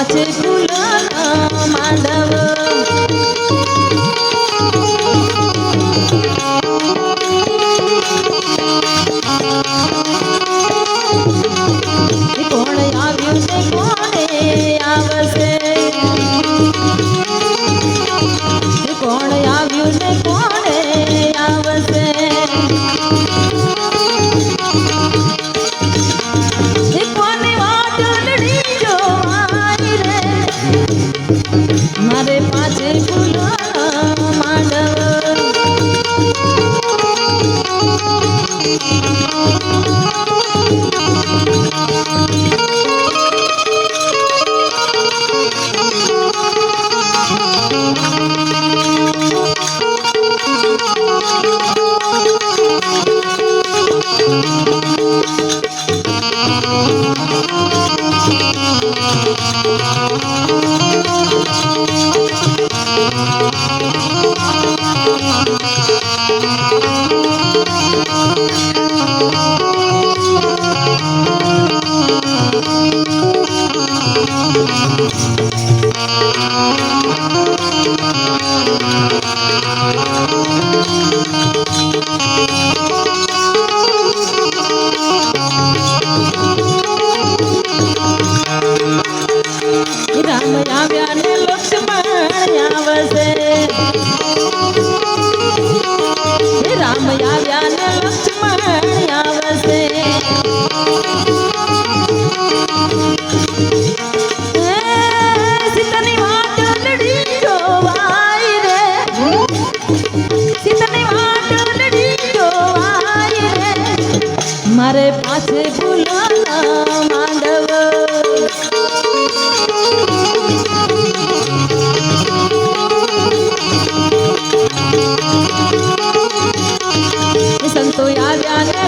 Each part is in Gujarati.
গাছের ফুল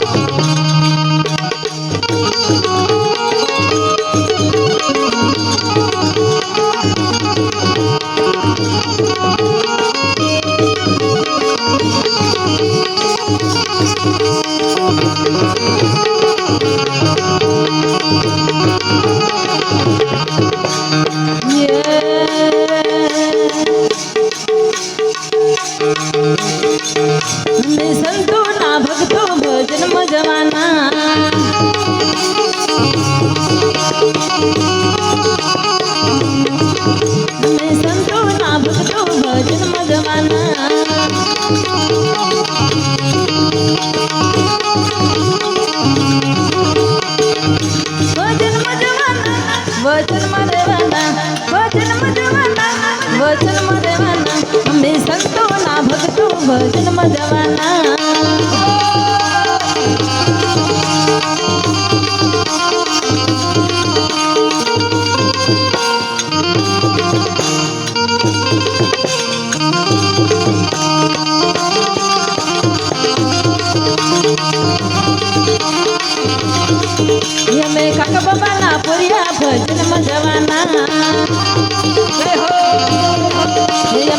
Oh,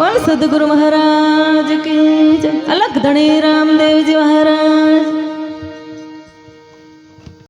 બોલ સદગુરુ મહારાજ કે અલગ ધણી રામદેવજી મહારાજ.